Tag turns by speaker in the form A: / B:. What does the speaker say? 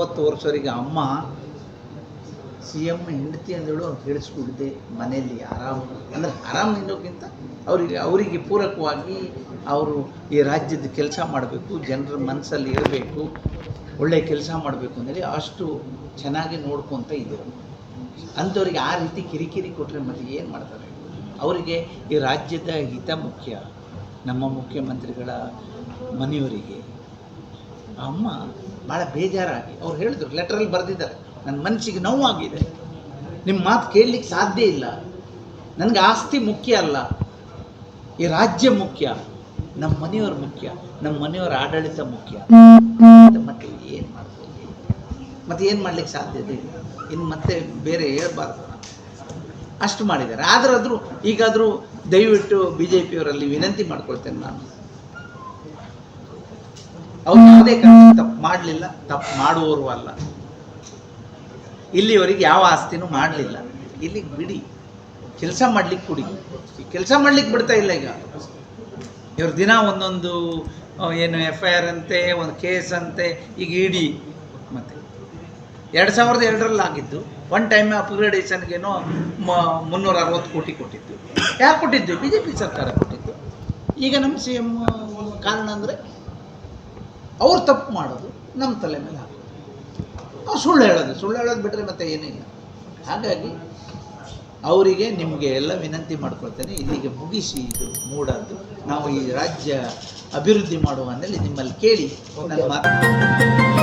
A: ವಿಧಾನಸೌಧರಿಗೆ ಅಮ್ಮ C M ಹೆಂಡತಿ ಅಂದೇಳು ಅವ್ರು ಮನೆಯಲ್ಲಿ ಆರಾಮ, ಅಂದರೆ ಆರಾಮ ಇನ್ನೋಕ್ಕಿಂತ ಅವರಿಗೆ ಅವರಿಗೆ ಪೂರಕವಾಗಿ ಅವರು ಈ ರಾಜ್ಯದ ಕೆಲಸ ಮಾಡಬೇಕು, ಜನರ ಮನಸ್ಸಲ್ಲಿ ಇರಬೇಕು ಒಳ್ಳೆಯ ಕೆಲಸ ಮಾಡಬೇಕು ಅಂದರೆ ಅಷ್ಟು ಚೆನ್ನಾಗಿ ನೋಡ್ಕೊತ ಇದ್ದರು. ಅಂಥವ್ರಿಗೆ ಆ ರೀತಿ ಕಿರಿಕಿರಿ ಕೊಟ್ಟರೆ ಮತ್ತೆ ಏನು ಮಾಡ್ತಾರೆ? ಅವರಿಗೆ ಈ ರಾಜ್ಯದ ಹಿತ ಮುಖ್ಯ. ನಮ್ಮ ಮುಖ್ಯಮಂತ್ರಿಗಳ ಮನೆಯವರಿಗೆ ಅಮ್ಮ ಭಾಳ ಬೇಜಾರಾಗಿ. ಅವ್ರು ಹೇಳಿದ್ರು ಲೆಟ್ರಲ್ಲಿ ಬರೆದಿದ್ದಾರೆ. ನನ್ನ ಮನಸ್ಸಿಗೆ ನೋವಾಗಿದೆ. ನಿಮ್ಮ ಮಾತು ಕೇಳಲಿಕ್ಕೆ ಸಾಧ್ಯ ಇಲ್ಲ. ನನಗೆ ಆಸ್ತಿ ಮುಖ್ಯ ಅಲ್ಲ. ಈ ರಾಜ್ಯ ಮುಖ್ಯ. ನಮ್ಮ ಮನೆಯವ್ರ ಮುಖ್ಯ. ನಮ್ಮ ಮನೆಯವರ ಆಡಳಿತ ಮುಖ್ಯ. ಮತ್ತೆ- ಏನು ಮಾಡ್ತೀವಿ ಮತ್ತೆ ಏನು ಮಾಡ್ಲಿಕ್ಕೆ ಸಾಧ್ಯತೆ ಇಲ್ಲ ಇನ್ನು ಮತ್ತೆ ಬೇರೆ ಹೇಳ್ಬಾರ್ದು. ಅಷ್ಟು ಮಾಡಿದ್ದಾರೆ. ಆದ್ರಾದ್ರೂ, ಈಗಾದರೂ ದಯವಿಟ್ಟು ಬಿ ಜೆ ಪಿಯವರಲ್ಲಿ ವಿನಂತಿ ಮಾಡ್ಕೊಳ್ತೇನೆ ನಾನು. ಅವ್ರು ಯಾವುದೇ ಕಾರಣಕ್ಕೆ ತಪ್ಪು ಮಾಡಲಿಲ್ಲ, ತಪ್ಪು ಮಾಡುವವರು ಅಲ್ಲ. ಇಲ್ಲಿವರೆಗೆ ಯಾವ ಆಸ್ತಿನೂ ಮಾಡಲಿಲ್ಲ. ಇಲ್ಲಿಗೆ ಬಿಡಿ, ಕೆಲಸ ಮಾಡ್ಲಿಕ್ಕೆ ಕೊಡಿ. ಕೆಲಸ ಮಾಡ್ಲಿಕ್ಕೆ ಬಿಡ್ತಾ ಇಲ್ಲ ಈಗ. ಇವ್ರ ದಿನ ಒಂದೊಂದು ಏನು ಎಫ್ ಐ ಆರ್ ಅಂತೆ, ಒಂದು ಕೇಸ್ ಅಂತೆ, ಈಗ ಇಡಿ ಮತ್ತೆ ಎರಡು ಸಾವಿರದ ಎರಡರಲ್ಲಿ ಆಗಿದ್ದು ಒನ್ ಟೈಮ್ ಅಪ್ಗ್ರೇಡೇಷನ್ಗೇನೋ ಮುನ್ನೂರ ಅರವತ್ತು ಕೋಟಿ ಕೊಟ್ಟಿದ್ದು. ಯಾಕೆ ಕೊಟ್ಟಿದ್ದು? ಬಿ ಜೆ ಪಿ ಸರ್ಕಾರ ಕೊಟ್ಟಿದ್ದು. ಈಗ ನಮ್ಮ ಸಿ ಎಂ ಕಾರಣ ಅಂದರೆ ಅವ್ರು ತಪ್ಪು ಮಾಡೋದು ನಮ್ಮ ತಲೆ ಮೇಲೆ ಹಾಕೋದು. ಅವ್ರು ಸುಳ್ಳು ಹೇಳೋದು ಸುಳ್ಳು ಹೇಳೋದು ಬಿಟ್ಟರೆ ಮತ್ತೆ ಏನಿಲ್ಲ ಹಾಗಾಗಿ ಅವರಿಗೆ ನಿಮಗೆ ಎಲ್ಲ ವಿನಂತಿ ಮಾಡ್ಕೊಳ್ತೇನೆ. ಇಲ್ಲಿಗೆ ಮುಗಿಸಿ ಇದು ಮೂಡದ್ದು. ನಾವು ಈ ರಾಜ್ಯ ಅಭಿವೃದ್ಧಿ ಮಾಡುವ ನಿಮ್ಮಲ್ಲಿ ಕೇಳಿ ನನ್ನ ಮಾತು